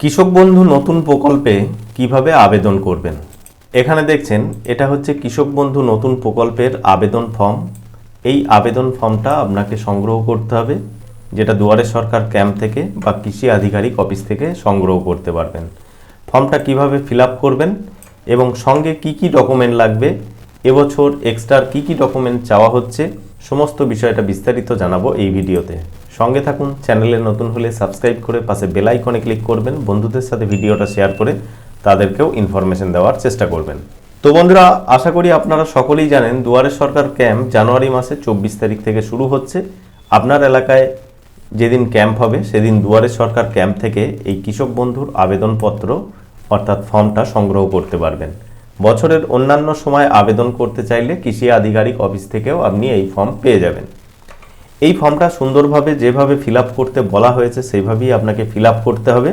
কৃষক বন্ধু নতুন প্রকল্পে কীভাবে আবেদন করবেন? এখানে দেখছেন, এটা হচ্ছে কৃষক বন্ধু নতুন প্রকল্পের আবেদন ফর্ম। এই আবেদন ফর্মটা আপনাকে সংগ্রহ করতে হবে, যেটা দুয়ারে সরকার ক্যাম্প থেকে বা কৃষি আধিকারিক অফিস থেকে সংগ্রহ করতে পারবেন। ফর্মটা কীভাবে ফিল করবেন এবং সঙ্গে কি কি ডকুমেন্ট লাগবে, এবছর এক্সট্রার কি কি ডকুমেন্ট চাওয়া হচ্ছে, সমস্ত বিষয়টা বিস্তারিত জানাব এই ভিডিওতে। সঙ্গে থাকুন, চ্যানেলে নতুন হলে সাবস্ক্রাইব করে পাশে বেল আইকনে ক্লিক করবেন, বন্ধুদের সাথে ভিডিওটা শেয়ার করে তাদেরকেও ইনফরমেশন দেওয়ার চেষ্টা করবেন। তো বন্ধুরা, আশা করি আপনারা সকলেই জানেন, দুয়ারে সরকার ক্যাম্প জানুয়ারি মাসে চব্বিশ তারিখ থেকে শুরু হচ্ছে। আপনার এলাকায় যেদিন ক্যাম্প হবে, সেদিন দুয়ারে সরকার ক্যাম্প থেকে এই কৃষক বন্ধুর আবেদনপত্র, অর্থাৎ ফর্মটা সংগ্রহ করতে পারবেন। বছরের অন্যান্য সময় আবেদন করতে চাইলে কৃষি আধিকারিক অফিস থেকেও আপনি এই ফর্ম পেয়ে যাবেন। এই ফর্মটা সুন্দরভাবে যেভাবে ফিল করতে বলা হয়েছে, সেইভাবেই আপনাকে ফিল করতে হবে।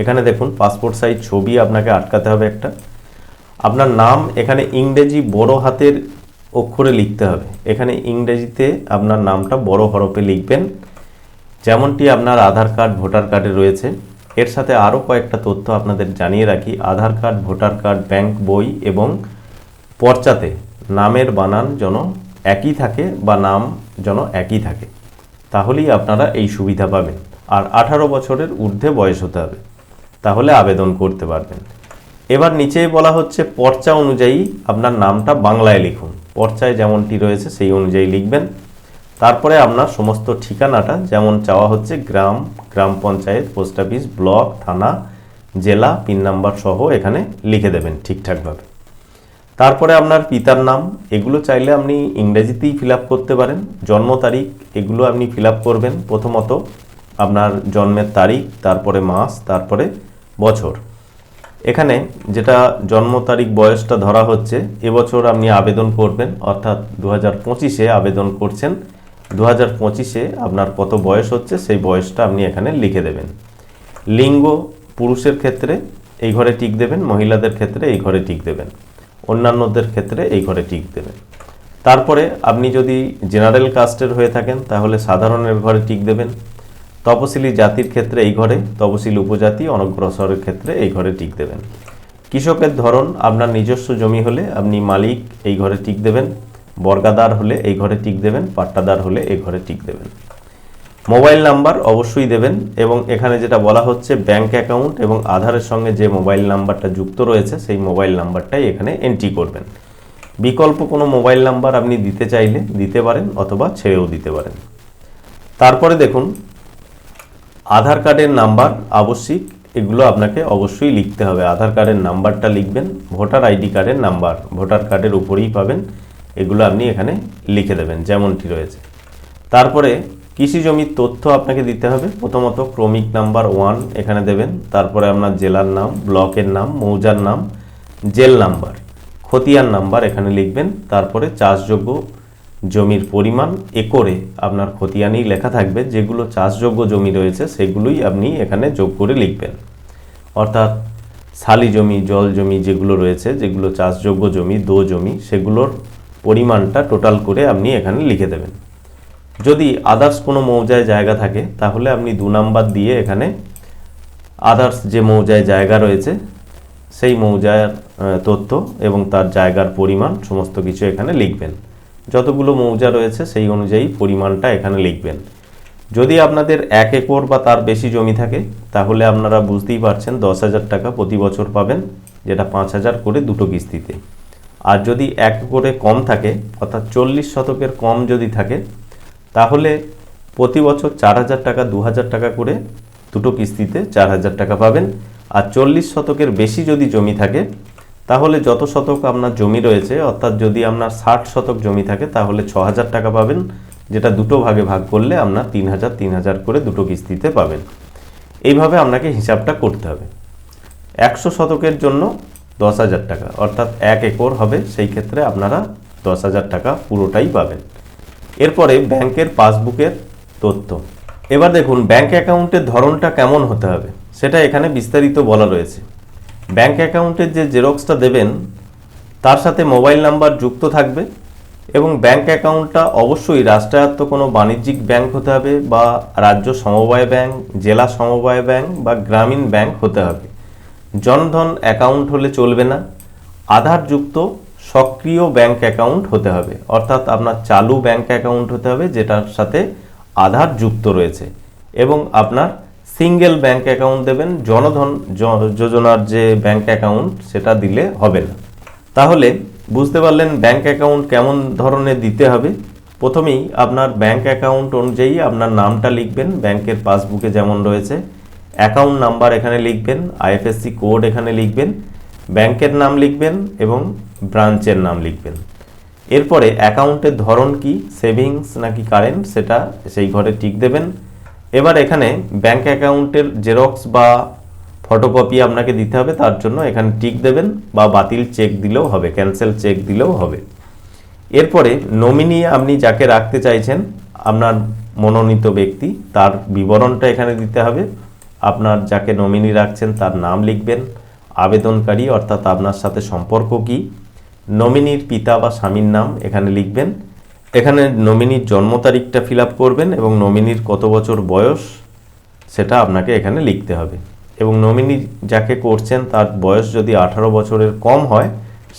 এখানে দেখুন, পাসপোর্ট সাইজ, ছবি আপনাকে আটকাতে হবে একটা। আপনার নাম এখানে ইংরেজি বড় হাতের অক্ষরে লিখতে হবে। এখানে ইংরেজিতে আপনার নামটা বড় হরফে লিখবেন। যেমনটি আপনার আধার কার্ড, ভোটার কার্ডে রয়েছে। এর সাথে আরও কয়েকটা তথ্য আপনাদের জানিয়ে রাখি। Aadhaar card, voter card, bank বই এবং পর্চাতে নামের বানান যেন একই থাকে বা নাম যেন একই থাকে। তাহলেই আপনারা এই সুবিধা পাবেন। আর আঠারো বছরের ঊর্ধ্বে বয়স হতে হবে। তাহলে আবেদন করতে পারবেন। এবার নিচেই বলা হচ্ছে পর্চা অনুযায়ী আপনার নামটা বাংলায় লিখুন। পর্চায় যেমনটি রয়েছে সেই অনুযায়ী লিখবেন। তারপরে আপনার সমস্ত ঠিকানাটা যেমন চাওয়া হচ্ছে গ্রাম গ্রাম পঞ্চায়েত, পোস্ট অফিস, ব্লক, থানা, জেলা, পিন নাম্বার সহ এখানে লিখে দেবেন ঠিকঠাকভাবে। তারপরে আপনার পিতার নাম, এগুলো চাইলে আপনি ইংরেজিতেই ফিল করতে পারেন। জন্ম তারিখ, এগুলো আপনি ফিল করবেন প্রথমত। আপনার জন্মের তারিখ, তারপরে মাস, তারপরে বছর। এখানে যেটা জন্ম তারিখ বয়সটা ধরা হচ্ছে, এবছর আপনি আবেদন করবেন, অর্থাৎ দু হাজার পঁচিশে আবেদন করছেন। দু হাজার পঁচিশে আপনার কত বয়স হচ্ছে, সেই বয়সটা আপনি এখানে লিখে দেবেন। লিঙ্গ, পুরুষের ক্ষেত্রে এই ঘরে টিক দেবেন, মহিলাদের ক্ষেত্রে এই ঘরে টিক দেবেন। অন্যান্যদের ক্ষেত্রে এই ঘরে টিক দেবেন তারপরে আপনি যদি জেনারেল কাস্টের হয়ে থাকেন, তাহলে সাধারণের ঘরে টিক দেবেন। তপশিলি জাতির ক্ষেত্রে এই ঘরে, তপশিলি উপজাতি অনগ্রসরের ক্ষেত্রে এই ঘরে টিক দেবেন। কৃষকের ধরন, আপনার নিজস্ব জমি হলে আপনি মালিক, এই ঘরে টিক দেবেন। বর্গাদার হলে এই ঘরে টিক দেবেন। পাট্টাদার হলে এই ঘরে টিক দেবেন। মোবাইল নাম্বার অবশ্যই দেবেন এবং এখানে যেটা বলা হচ্ছে ব্যাংক অ্যাকাউন্ট এবং আধারের সঙ্গে যে মোবাইল নাম্বারটা যুক্ত রয়েছে, সেই মোবাইল নাম্বারটাই এখানে এন্ট্রি করবেন। বিকল্প কোনো মোবাইল নাম্বার আপনি দিতে চাইলে দিতে পারেন অথবা ছেড়েও দিতে পারেন। তারপরে দেখুন, আধার কার্ডের নাম্বার আবশ্যিক, এগুলো আপনাকে অবশ্যই লিখতে হবে। আধার কার্ডের নাম্বারটা লিখবেন, ভোটার আইডি কার্ডের নাম্বার, ভোটার কার্ডের উপরেই পাবেন, এগুলো আপনি এখানে লিখে দেবেন, যেমনটি রয়েছে। তারপরে কৃষি জমির তথ্য আপনাকে দিতে হবে। প্রথমত ক্রমিক নাম্বার ওয়ান এখানে দেবেন। তারপরে আপনার জেলার নাম, ব্লকের নাম, মৌজার নাম, জেল নাম্বার, খতিয়ান নাম্বার এখানে লিখবেন। তারপরে চাষযোগ্য জমির পরিমাণ একরে আপনার খতিয়ানেই লেখা থাকবে। যেগুলো চাষযোগ্য জমি রয়েছে, সেগুলোই আপনি এখানে যোগ করে লিখবেন। অর্থাৎ শালি জমি, জল জমি যেগুলো রয়েছে, যেগুলো চাষযোগ্য জমি, দো জমি, সেগুলোর পরিমাণটা টোটাল করে আপনি এখানে লিখে দেবেন। যদি আদার্স কোনো মৌজায় জায়গা থাকে, তাহলে আপনি দু নাম্বার দিয়ে এখানে আদার্স যে মৌজায় জায়গা রয়েছে, সেই মৌজার তথ্য এবং তার জায়গার পরিমাণ সমস্ত কিছু এখানে লিখবেন। যতগুলো মৌজা রয়েছে, সেই অনুযায়ী পরিমাণটা এখানে লিখবেন। যদি আপনাদের এক একর বা তার বেশি জমি থাকে, তাহলে আপনারা বুঝতেই পারছেন দশ হাজার টাকা প্রতি বছর পাবেন, যেটা পাঁচ হাজার করে দুটো কিস্তিতে। আর যদি এক একরে কম থাকে, অর্থাৎ চল্লিশ শতকের কম যদি থাকে তাহলে প্রতি বছর চার হাজার টাকা, দু হাজার টাকা করে দুটো কিস্তিতে চার হাজার টাকা পাবেন। আর চল্লিশ শতকের বেশি যদি জমি থাকে, তাহলে যত শতক আপনার জমি রয়েছে, অর্থাৎ যদি আপনার ষাট শতক জমি থাকে, তাহলে ছ হাজার টাকা পাবেন, যেটা দুটো ভাগে ভাগ করলে আপনার তিন হাজার তিন হাজার করে দুটো কিস্তিতে পাবেন। এইভাবে আপনাকে হিসাবটা করতে হবে। একশো শতকের জন্য দশ হাজার টাকা, অর্থাৎ এক একর হবে, সেই ক্ষেত্রে আপনারা দশ হাজার টাকা পুরোটাই পাবেন। এরপরে ব্যাংকের পাসবুকের তথ্য। এবার দেখুন, ব্যাংক অ্যাকাউন্টের ধরনটা কেমন হতে হবে, সেটা এখানে বিস্তারিত বলা রয়েছে। ব্যাংক অ্যাকাউন্টের যে জেরক্সটা দেবেন, তার সাথে মোবাইল নাম্বার যুক্ত থাকবে এবং ব্যাংক অ্যাকাউন্টটা অবশ্যই রাষ্ট্রায়ত্ত কোনো বাণিজ্যিক ব্যাংক হতে হবে বা রাজ্য সমবায় ব্যাংক, জেলা সমবায় ব্যাংক বা গ্রামীণ ব্যাংক হতে হবে। জনধন অ্যাকাউন্ট হলে চলবে না। আধারযুক্ত সক্রিয় ব্যাংক অ্যাকাউন্ট হতে হবে। অর্থাৎ আপনার চালু ব্যাংক অ্যাকাউন্ট হতে হবে, যেটার সাথে আধার যুক্ত রয়েছে। এবং আপনার সিঙ্গেল ব্যাংক অ্যাকাউন্ট দেবেন, জনধন যোজনার যে ব্যাংক অ্যাকাউন্ট, সেটা দিলে হবে না। তাহলে বুঝতে পারলেন ব্যাংক অ্যাকাউন্ট কেমন ধরনের দিতে হবে? প্রথমেই আপনার ব্যাংক অ্যাকাউন্ট অনুযায়ী আপনার নামটা লিখবেন, ব্যাংকের পাসবুকে যেমন রয়েছে। অ্যাকাউন্ট নাম্বার এখানে লিখবেন, আইএফএসসি কোড এখানে লিখবেন ব্যাংকের নাম লিখবেন এবং ব্রাঞ্চের নাম লিখবেন। এরপরে অ্যাকাউন্টের ধরন কি, সেভিংস নাকি কারেন্ট, সেটা সেই ঘরে টিক দেবেন। এবার এখানে ব্যাংক অ্যাকাউন্টের জেরক্স বা ফটোকপি আপনাকে দিতে হবে, তার জন্য এখানে টিক দেবেন বা বাতিল চেক দিলেও হবে, ক্যান্সেল চেক দিলেও হবে। এরপরে নমিনি আপনি যাকে রাখতে চাইছেন, আপনার মনোনীত ব্যক্তি, তার বিবরণটা এখানে দিতে হবে। আপনার যাকে নমিনি রাখছেন, তার নাম লিখবেন। আবেদনকারী, অর্থাৎ আপনার সাথে সম্পর্ক কি? নমিনির পিতা বা স্বামীর নাম এখানে লিখবেন। এখানে নমিনির জন্ম তারিখটা ফিল করবেন এবং নমিনির কত বছর বয়স সেটা আপনাকে এখানে লিখতে হবে। এবং নমিনি যাকে করছেন তার বয়স যদি আঠারো বছরের কম হয়,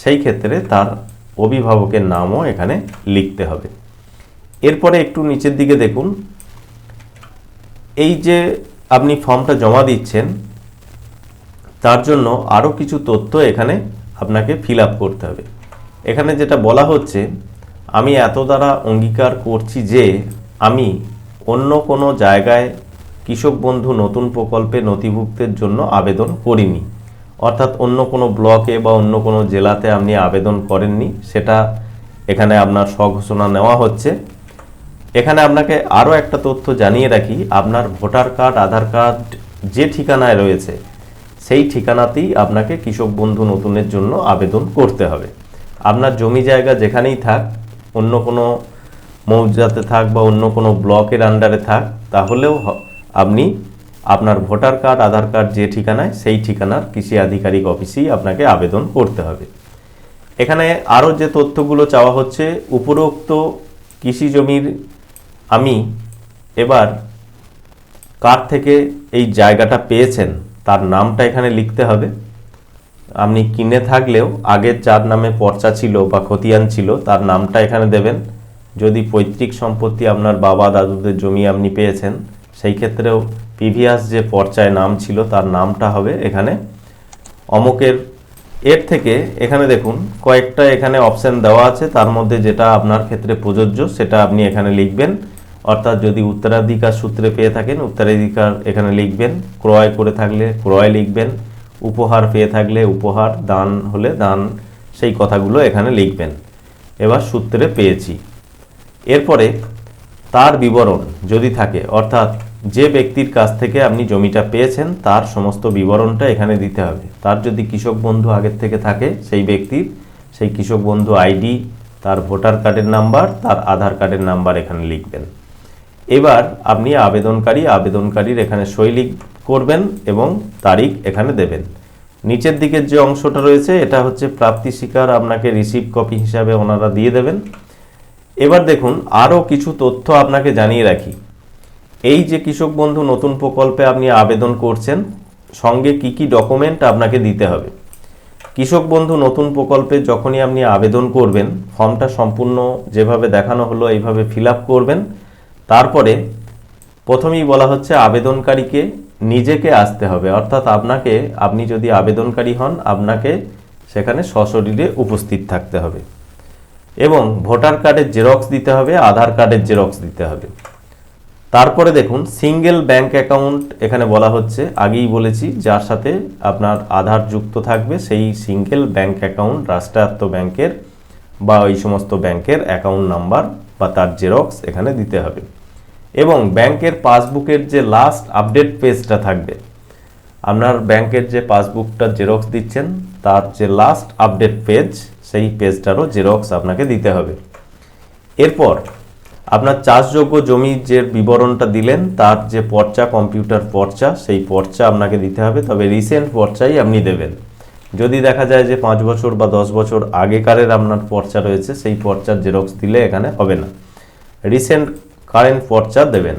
সেই ক্ষেত্রে তার অভিভাবকের নামও এখানে লিখতে হবে। এরপরে একটু নিচের দিকে দেখুন। এই যে আপনি ফর্মটা জমা দিচ্ছেন তার জন্য আরও কিছু তথ্য এখানে আপনাকে ফিল করতে হবে। এখানে যেটা বলা হচ্ছে, আমি এত দ্বারা অঙ্গীকার করছি যে আমি অন্য কোনো জায়গায় কৃষক বন্ধু নতুন প্রকল্পে নথিভুক্তের জন্য আবেদন করিনি। অর্থাৎ অন্য কোনো ব্লকে বা অন্য কোনো জেলাতে আপনি আবেদন করেননি, সেটা এখানে আপনার স্বঘোষণা নেওয়া হচ্ছে। এখানে আপনাকে আরও একটা তথ্য জানিয়ে রাখি, আপনার ভোটার কার্ড, আধার কার্ড যে ঠিকানায় রয়েছে সেই ঠিকানাতেই আপনাকে কৃষক বন্ধু নতুনের জন্য আবেদন করতে হবে। আপনার জমি জায়গা যেখানেই থাক, অন্য কোনো মৌজাতে থাক বা অন্য কোনো ব্লকের আন্ডারে থাক, তাহলেও আপনি আপনার ভোটার কার্ড, আধার কার্ড যে ঠিকানায়, সেই ঠিকানার কৃষি আধিকারিক অফিসেই আপনাকে আবেদন করতে হবে। এখানে আরও যে তথ্যগুলো চাওয়া হচ্ছে, উপরোক্ত কৃষি জমির আমি এবার কার থেকে এই জায়গাটা পেয়েছেন তার নামটা এখানে লিখতে হবে। আপনি কিনে থাকলেও আগের যার নামে পর্চা ছিল বা খতিয়ান ছিল, তার নামটা এখানে দেবেন। যদি পৈতৃক সম্পত্তি আপনার বাবা দাদুদের জমি আপনি পেয়েছেন, সেই ক্ষেত্রেও প্রিভিয়াস যে পর্চায় নাম ছিল, তার নামটা হবে এখানে। অমকের এর থেকে এখানে দেখুন, কয়েকটা এখানে অপশান দেওয়া আছে, তার মধ্যে যেটা আপনার ক্ষেত্রে প্রযোজ্য, সেটা আপনি এখানে লিখবেন। অর্থাৎ যদি উত্তরাধিকার সূত্রে পেয়ে থাকেন, উত্তরাধিকার এখানে লিখবেন, ক্রয় করে থাকলে ক্রয় লিখবেন, উপহার পেয়ে থাকলে উপহার, দান হলে দান, সেই কথাগুলো এখানে লিখবেন। এবার সূত্রে পেয়েছি। এরপরে তার বিবরণ যদি থাকে, অর্থাৎ যে ব্যক্তির কাছ থেকে আপনি জমিটা পেয়েছেন, তার সমস্ত বিবরণটা এখানে দিতে হবে। তার যদি কৃষক বন্ধু আগের থেকে থাকে, সেই ব্যক্তির, সেই কৃষক বন্ধু আইডি, তার ভোটার কার্ডের নাম্বার, তার আধার কার্ডের নাম্বার এখানে লিখবেন। এবার আপনি আবেদনকারী আবেদনকারীর এখানে শৈলী করবেন এবং তারিখ এখানে দেবেন। নিচের দিকের যে অংশটা রয়েছে, এটা হচ্ছে প্রাপ্তি স্বীকার, আপনাকে রিসিভ কপি হিসাবে ওনারা দিয়ে দেবেন। এবার দেখুন, আরও কিছু তথ্য আপনাকে জানিয়ে রাখি। এই যে কৃষক বন্ধু নতুন প্রকল্পে আপনি আবেদন করছেন, সঙ্গে কি কি ডকুমেন্ট আপনাকে দিতে হবে? কৃষক বন্ধু নতুন প্রকল্পে যখনই আপনি আবেদন করবেন ফর্মটা সম্পূর্ণ যেভাবে দেখানো হলো, এইভাবে ফিল করবেন। তারপরে প্রথমেই বলা হচ্ছে আবেদনকারীকে নিজেকে আসতে হবে। অর্থাৎ আপনাকে, আপনি যদি আবেদনকারী হন, আপনাকে সেখানে সশরীরে উপস্থিত থাকতে হবে। এবং ভোটার কার্ডের জেরক্স দিতে হবে, আধার কার্ডের জেরক্স দিতে হবে। তারপরে দেখুন, সিঙ্গেল ব্যাংক অ্যাকাউন্ট এখানে বলা হচ্ছে। আগেই বলেছি, যার সাথে আপনার আধার যুক্ত থাকবে, সেই সিঙ্গেল ব্যাংক অ্যাকাউন্ট, রাষ্ট্রায়ত্ত ব্যাংকের বা ওই সমস্ত ব্যাংকের অ্যাকাউন্ট নাম্বার বা তার জেরক্স এখানে দিতে হবে। এবং ব্যাংকের পাসবুকের যে লাস্ট আপডেট পেজটা থাকবে, আপনার ব্যাংকের যে পাসবুকটা জেরক্স দিচ্ছেন, তার যে লাস্ট আপডেট পেজ সেই পেজটারও জেরক্স আপনাকে দিতে হবে। এরপর, আপনার চাষযোগ্য জমির যে বিবরণটা দিলেন, তার যে পর্চা কম্পিউটার পর্চা, সেই পর্চা আপনাকে দিতে হবে, তবে রিসেন্ট পর্চাই আপনি দেবেন। যদি দেখা যায় যে পাঁচ বছর বা দশ বছর আগেকারের আপনার পর্চা রয়েছে, সেই পর্চার জেরক্স দিলে এখানে হবে না। রিসেন্ট কারেন্ট পর্চা দেবেন।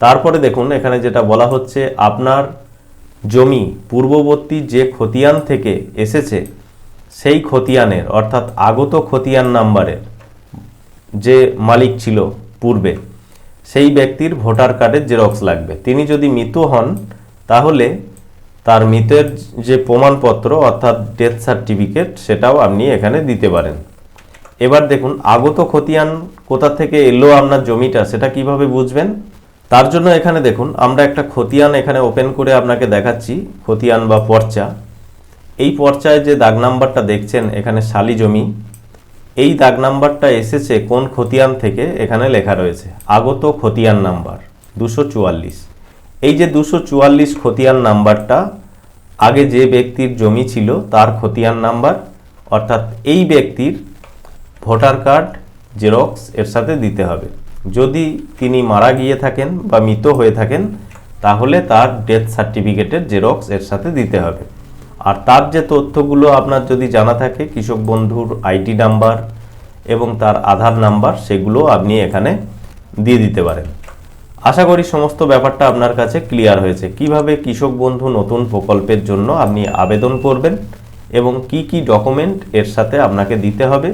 তারপরে দেখুন, এখানে যেটা বলা হচ্ছে, আপনার জমি পূর্ববর্তী যে খতিয়ান থেকে এসেছে, সেই খতিয়ানের, অর্থাৎ আগত খতিয়ান নাম্বারের যে মালিক ছিল পূর্বে, সেই ব্যক্তির ভোটার কার্ডের জেরক্স লাগবে। তিনি যদি মৃত হন, তাহলে তার মৃতের যে প্রমাণপত্র, অর্থাৎ ডেথ সার্টিফিকেট সেটাও আপনি এখানে দিতে পারেন। এবার দেখুন, আগত খতিয়ান কোথা থেকে এলো আপনার জমিটা, সেটা কীভাবে বুঝবেন? তার জন্য এখানে দেখুন, আমরা একটা খতিয়ান এখানে ওপেন করে আপনাকে দেখাচ্ছি, খতিয়ান বা পর্চা। এই পর্চায় যে দাগ নাম্বারটা দেখছেন, এখানে শালি জমি। এই দাগ নাম্বারটা এসেছে কোন খতিয়ান থেকে? এখানে লেখা রয়েছে, আগত খতিয়ান নাম্বার, দুশো চুয়াল্লিশ। এই যে দুশো চুয়াল্লিশ খতিয়ান নাম্বারটা, আগে যে ব্যক্তির জমি ছিল, তার খতিয়ান নাম্বার, অর্থাৎ এই ব্যক্তির ভোটার কার্ড, জেরক্স, এর সাথে দিতে হবে। যদি তিনি মারা গিয়ে থাকেন বা মৃত হয়ে থাকেন, তাহলে তার ডেথ সার্টিফিকেটের জেরক্স, এর সাথে দিতে হবে। আর তার যে তথ্যগুলো আপনার যদি জানা থাকে, কৃষক বন্ধুর আইডি নাম্বার এবং তার আধার নাম্বার, সেগুলো আপনি এখানে দিয়ে দিতে পারেন। আশা করি সমস্ত ব্যাপারটা আপনার কাছে ক্লিয়ার হয়েছে। কীভাবে কৃষক বন্ধু নতুন প্রকল্পের জন্য আপনি আবেদন করবেন এবং কি কি ডকুমেন্ট এর সাথে আপনাকে দিতে হবে